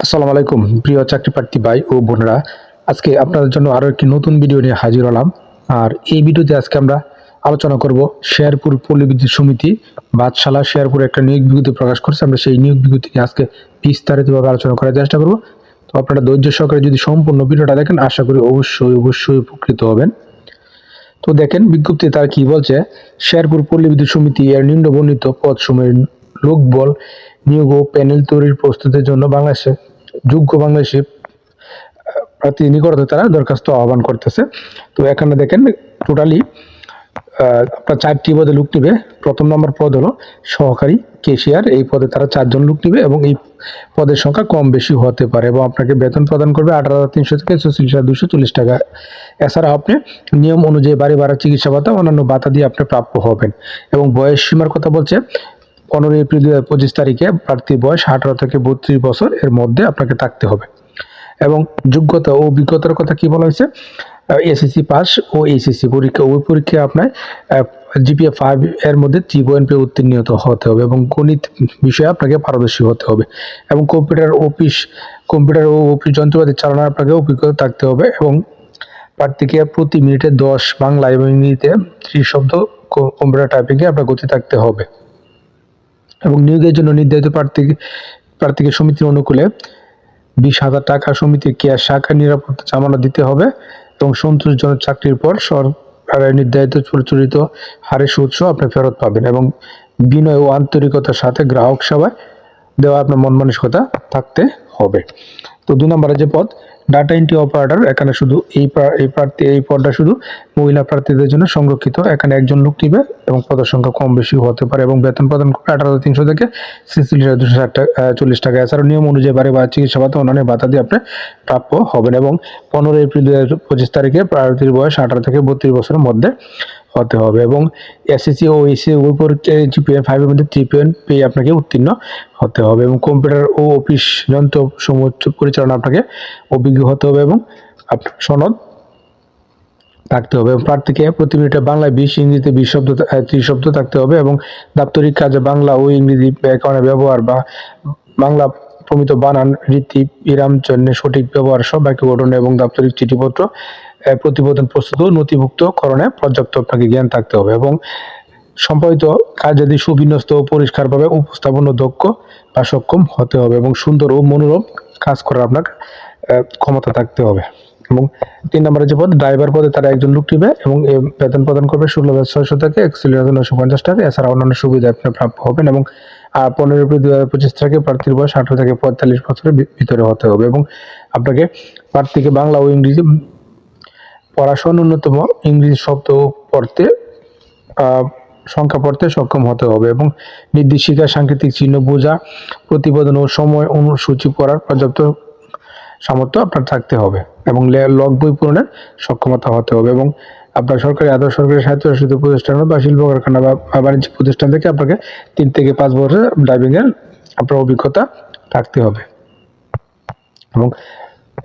আসসালামু আলাইকুম, প্রিয় চাকরি প্রার্থী ভাই ও বোনেরা। আজকে আপনাদের জন্য আরও একটি নতুন ভিডিও নিয়ে হাজির হলাম। আর এই ভিডিওতে আজকে আমরা আলোচনা করব শেয়ারপুর পল্লী বিদ্যুৎ সমিতি, বাদশালা শেরপুর একটা নিয়োগ বিজ্ঞপ্তি প্রকাশ করছে। আমরা সেই নিয়োগ বিজ্ঞপ্তি নিয়ে আজকে বিস্তারিতভাবে আলোচনা করার চেষ্টা করব। তো আপনারা ধৈর্য সহকারে যদি সম্পূর্ণ ভিডিওটা দেখেন, আশা করি অবশ্যই অবশ্যই উপকৃত হবেন। তো দেখেন, বিজ্ঞপ্তি তার কি বলছে? শেয়ারপুর পল্লী বিদ্যুৎ সমিতি এর নিম্নবর্ণিত পদ সময়ের লোকবল নিয়োগ ও প্যানেল তৈরির প্রস্তুতির জন্য বাংলাদেশে যোগ্য বাংলাদেশি প্রার্থী নিকটতে তারা দরখাস্ত আহ্বান করতেছে। তো এখানে দেখেন টোটালি আপনার চারটি পদে লোক নিবে। প্রথম নম্বর পদ হলো সহকারী কেশিয়ার। এই পদে তারা চারজন লোক নিবে এবং এই পদের সংখ্যা কম বেশি হতে পারে এবং আপনাকে বেতন প্রদান করবে আঠারো হাজার তিনশো থেকে চল্লিশ হাজার দুশো চল্লিশ টাকা। এছাড়া আপনি নিয়ম অনুযায়ী বাড়ি ভাড়া, চিকিৎসা ভাতা, অন্যান্য ভাতা দিয়ে আপনি প্রাপ্য হবেন। এবং বয়স সীমার কথা বলছে পনেরোই এপ্রিল দু পঁচিশ তারিখে প্রার্থীর বয়স আঠারো থেকে বত্রিশ বছর, এর মধ্যে আপনাকে থাকতে হবে। এবং যোগ্যতা ও অভিজ্ঞতার কথা কি বলা হয়েছে? এসএসসি পাস ও এইচএসসি পরীক্ষা ওই পরীক্ষায় আপনার জিপিএ ফাইভ এর মধ্যে থ্রি পয়েন্ট পেয়ে উত্তীর্ণ হতে হবে এবং গণিত বিষয়ে আপনাকে পারদর্শী হতে হবে। এবং কম্পিউটার অফিস, কম্পিউটার ও অফিস যন্ত্রপাতি চালানোর আপনাকে অভিজ্ঞতা থাকতে হবে এবং প্রার্থীকে প্রতি মিনিটে দশ বাংলা এবং ইংরেজিতে ত্রিশ শব্দ কম্পিউটার টাইপিংয়ে আপনার গতি থাকতে হবে। এবং নিয়োগের জন্য নির্ধারিত প্রার্থী, প্রার্থীকে সমিতির অনুকূলে বিশ হাজার টাকা সমিতির কেয়ার শাখা নিরাপত্তা জামানত দিতে হবে এবং সন্তোষজনক চাকরির পর সরকারের নির্ধারিত প্রচলিত হারে সুদ আপনি ফেরত পাবেন এবং বিনয় ও আন্তরিকতার সাথে গ্রাহক সেবায় দেওয়া আপনার মন মানসিকতা থাকতে হবে। তো দুই নম্বরে যে পদ ডাটা এন্ট্রি অপারেটর এখানে শুধু এই এই প্রার্থী, এই পদটা শুধু মহিলা প্রার্থীদের জন্য সংরক্ষিত। এখানে একজন লোক নিবে এবং পদের সংখ্যা কম বেশি হতে পারে এবং বেতন প্রদান করবে আঠারো তিনশো থেকে হাজার দুশো ষাট টাকা চল্লিশ টাকা। এছাড়াও নিয়ম অনুযায়ী বাড়ি বা চিকিৎসা ভাতা অন্যান্য ভাতা দিয়ে আপনি প্রাপ্য হবেন এবং পনেরো এপ্রিল দু হাজার পঁচিশ তারিখে প্রার্থীর বয়স আঠারো থেকে বত্রিশ বছরের মধ্যে হতে হবে এবং এসএসসি ও এসি উপর জিপিএ ফাইভের মধ্যে থ্রি পেয়ে আপনাকে উত্তীর্ণ হতে হবে এবং কম্পিউটার ও অফিস যন্ত্র সমূহ পরিচালনা আপনাকে অভিজ্ঞ হতে হবে এবং আপনার সনদ থাকতে হবে প্রার্থীকে প্রতি মিনিটে বাংলায় বিশ, ইংরেজিতে বিশ শব্দ ত্রিশ শব্দ থাকতে হবে এবং দাপ্তরিক কাজে বাংলা ও ইংরেজি ব্যাকরণের ব্যবহার বা বাংলা প্রমিত বানান রীতি বিরাম জন্য সঠিক ব্যবহার সব বাক্য গঠন এবং দাপ্তরিক চিঠিপত্র প্রতিবেদন প্রস্তুত ও নথিভুক্ত করণে পর্যাপ্ত আপনাকে জ্ঞান থাকতে হবে এবং সম্পাদিত কাজ যদি সুবিন্যস্ত ও পরিষ্কারভাবে উপস্থাপন দক্ষ বা সক্ষম হতে হবে এবং সুন্দর ও মনোরম কাজ করার আপনার ক্ষমতা থাকতে হবে। এবং তিন নম্বরে যে পদ, ড্রাইভার পদে তারা একজন লোক নিবে এবং বেতন প্রদান করবে ষোলো হাজার ছয়শো থেকে একচল্লিশ হাজার নশো পঞ্চাশ টাকা। এছাড়া অন্যান্য সুবিধা আপনি প্রাপ্য হবেন এবং পনেরো এপ্রিল দু হাজার পঁচিশ থেকে প্রার্থীর বয়স আঠারো থেকে পঁয়তাল্লিশ বছরের ভিতরে হতে হবে এবং আপনাকে প্রার্থীকে বাংলা ও ইংরেজি পড়াশোনা ন্যূনতম, ইংরেজি শব্দ পড়তে সংখ্যা পড়তে সক্ষম হতে হবে এবং নির্দেশিকা, সাংকেতিক চিহ্ন, বোঝা, প্রতিবেদন ও সময় অনুসূচি পড়ার পর্যাপ্ত সামর্থ্য আপনার থাকতে হবে এবং লগ বই পূরণের সক্ষমতা হতে হবে এবং আপনার সরকারি, আদর্শ সরকারি স্বায়ত্তশাসিত প্রতিষ্ঠান বা শিল্প কারখানা বা বাণিজ্যিক প্রতিষ্ঠান থেকে আপনাকে তিন থেকে পাঁচ বছর ড্রাইভিংয়ের আপনার অভিজ্ঞতা থাকতে হবে এবং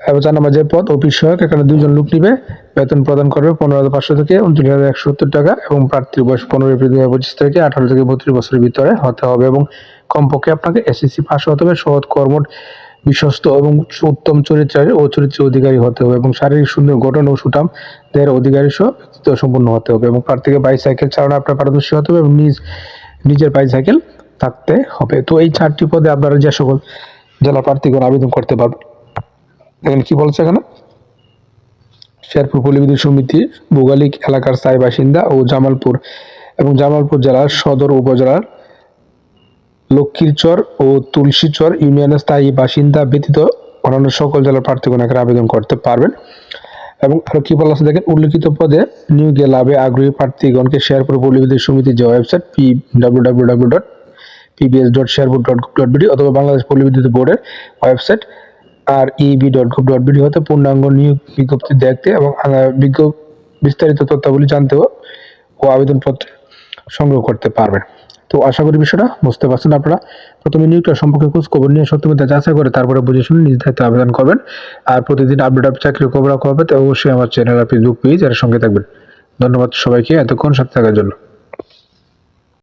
নম্বর যে পদ, অফিস সহায়ক, এখানে দুজন লোক নিবে। বেতন প্রদান করবে পনেরো হাজার পাঁচশো থেকে উনত্রিশ হাজার একশো সত্তর টাকা এবং প্রার্থীর বয়স পনেরো এপ্রিল দু হাজার পঁচিশ থেকে আঠারো থেকে বত্রিশ বছরের ভিতরে হতে হবে এবং কমপক্ষে আপনাকে এসএসসি পাস হতে হবে সহজ কর্মট বিশ্বস্ত এবং উত্তম চরিত্রের ও চরিত্রের অধিকারী হতে হবে এবং শারীরিক সুন্দর গঠন ও সুঠাম দেহের অধিকারী সহ ব্যক্তিত্ব সম্পন্ন হতে হবে এবং প্রার্থীকে বাইসাইকেল চালানো আপনার পারদর্শী হতে হবে এবং নিজ, নিজের বাইসাইকেল থাকতে হবে। তো এই চারটি পদে আপনারা যে সকল জেলা প্রার্থীগণ আবেদন করতে পারবেন দেখেন কি বলছে এখানে? শেরপুর পল্লী সমিতি, ভৌগোলিক এলাকার স্থায়ী বাসিন্দা ও জামালপুর এবং জামালপুর জেলার সদর উপজেলার লক্ষ্মীরচর ও তুলসীচর ইউনিয়নের স্থায়ী বাসিন্দা ব্যতীত অন্যান্য সকল জেলার প্রার্থীগণ এখানে আবেদন করতে পারবেন। এবং আরও কি বলা আছে? দেখেন, উল্লেখিত পদে নিয়োগে লাভে আগ্রহী প্রার্থীগণকে শেয়ারপুর পল্লী সমিতির যে website P W W W dot PBS dot Sherpur dot dot BD অথবা বাংলাদেশ পল্লী বিদ্যুৎ বোর্ডের website R E B dot gov dot BD হতে পূর্ণাঙ্গ নিয়োগ বিজ্ঞপ্তি দেখতে এবং বিস্তারিত তথ্যাবলী জানতেও ও আবেদনপত্র সংগ্রহ করতে পারবেন। তো আশা করি বিষয়টা বুঝতে পারছেন আপনারা। প্রথমে নিয়োগটা সম্পর্কে খোঁজ খবর নিয়ে সত্যমিতা যাচাই করে তারপরে বুঝে শুনে নিজ দায়িত্বে আবেদন করবেন। আর প্রতিদিন আপডেট আপ চাকরি খবর করবে তো অবশ্যই আমার চ্যানেল আপনি যোগ পেয়ে যারা সঙ্গে থাকবেন। ধন্যবাদ সবাইকে, এতক্ষণ সাথে থাকার জন্য।